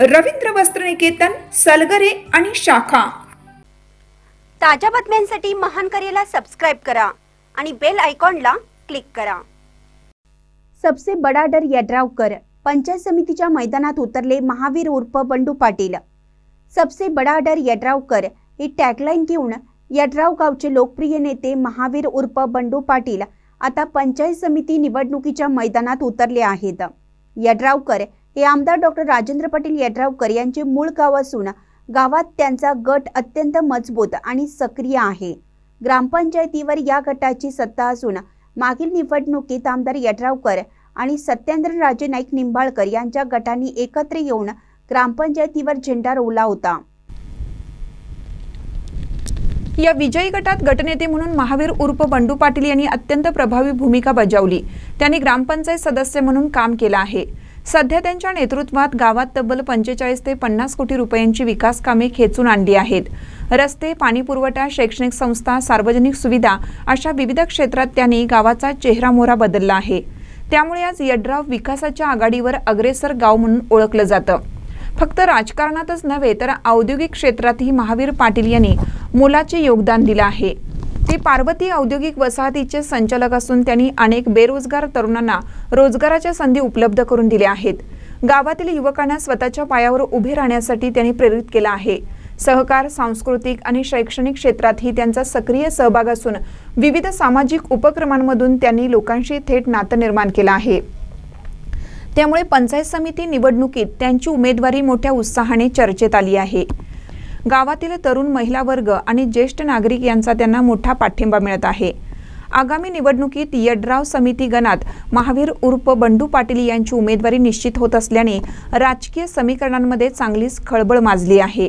रवींद्र वस्त्रनिकेतन सलगरे आणि शाखा. ताज्या बातम्यांसाठी महान करेला सबस्क्राईब करा आणि बेल आयकॉनला क्लिक करा. सबसे बडा डर यड्रावकर पंचायत समितीच्या मैदानात उतरले महावीर उर्फ बंडू पाटील. सबसे बडा डर यड्रावकर ही टॅगलाईन घेऊन यड्राव गावचे लोकप्रिय नेते महावीर उर्फ बंडू पाटील आता पंचायत समिती निवडणुकीच्या मैदानात उतरले आहेत. यड्रावकर हे आमदार डॉक्टर राजेंद्र पाटील यड्रावकर यांचे मूळ गाव असून गावात त्यांचा गट अत्यंत मजबूत आणि सक्रिय आहे. ग्रामपंचायतीवर या गटाची सत्ता असून मागील निवडणुकीत आमदार यड्रावकर आणि सत्येंद्र राजे नाईक निंबाळकर यांच्या गटांनी एकत्र येऊन ग्रामपंचायतीवर झेंडा रोवला होता. या विजयी गटात गटनेते म्हणून महावीर उर्फ बंडू पाटील यांनी अत्यंत प्रभावी भूमिका बजावली. त्यांनी ग्रामपंचायत सदस्य म्हणून काम केलं आहे. सध्या त्यांच्या नेतृत्वात गावात तब्बल पंचेचाळीस ते पन्नास कोटी रुपयांची विकास कामे खेचून आणली आहेत. रस्ते पाणीपुरवठा शैक्षणिक संस्था सार्वजनिक सुविधा अशा विविध क्षेत्रात त्यांनी गावाचा चेहरामोहरा बदलला आहे. त्यामुळे आज यड्राव विकासाच्या आघाडीवर अग्रेसर गाव म्हणून ओळखलं जातं. फक्त राजकारणातच नव्हे तर औद्योगिक क्षेत्रातही महावीर पाटील यांनी मोलाचे योगदान दिलं आहे. ते पार्वती औद्योगिक वसाहतीचे संचालक असून त्यांनी अनेक बेरोजगार तरुणांना रोजगाराच्या संधी उपलब्ध करून दिल्या आहेत. गावातील युवकांना स्वतःच्या पायावर उभे राहण्यासाठी त्यांनी प्रेरित केलं आहे. सहकार सांस्कृतिक आणि शैक्षणिक क्षेत्रातही त्यांचा सक्रिय सहभाग असून विविध सामाजिक उपक्रमांमधून त्यांनी लोकांशी थेट नातं निर्माण केलं आहे. त्यामुळे पंचायत समिती निवडणुकीत त्यांची उमेदवारी मोठ्या उत्साहाने चर्चेत आली आहे. गावातील तरुण महिला वर्ग आणि ज्येष्ठ नागरिक यांचा त्यांना मोठा पाठिंबा मिळत आहे. आगामी निवडणुकीत यड्राव समिती गणात महावीर उर्फ बंडू पाटील यांची उमेदवारी निश्चित होत असल्याने राजकीय समीकरणांमध्ये चांगलीच खळबळ माजली आहे.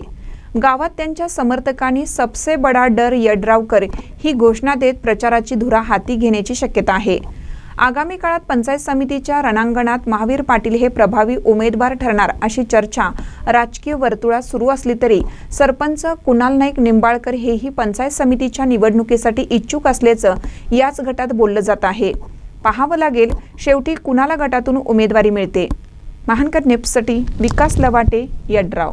गावात त्यांच्या समर्थकांनी सबसे बडा डर यड्रावकर ही घोषणा देत प्रचाराची धुरा हाती घेण्याची शक्यता आहे. आगामी काळात पंचायत समितीच्या रणांगणात महावीर पाटील हे प्रभावी उमेदवार ठरणार अशी चर्चा राजकीय वर्तुळात सुरू असली तरी सरपंच कुणाल नाईक निंबाळकर हेही पंचायत समितीच्या निवडणुकीसाठी इच्छुक असल्याचं याच गटात बोललं जात आहे. पाहावं लागेल शेवटी कुणाला गटातून उमेदवारी मिळते? महानकर नेप्ससाठी विकास लवाटे यड्राव.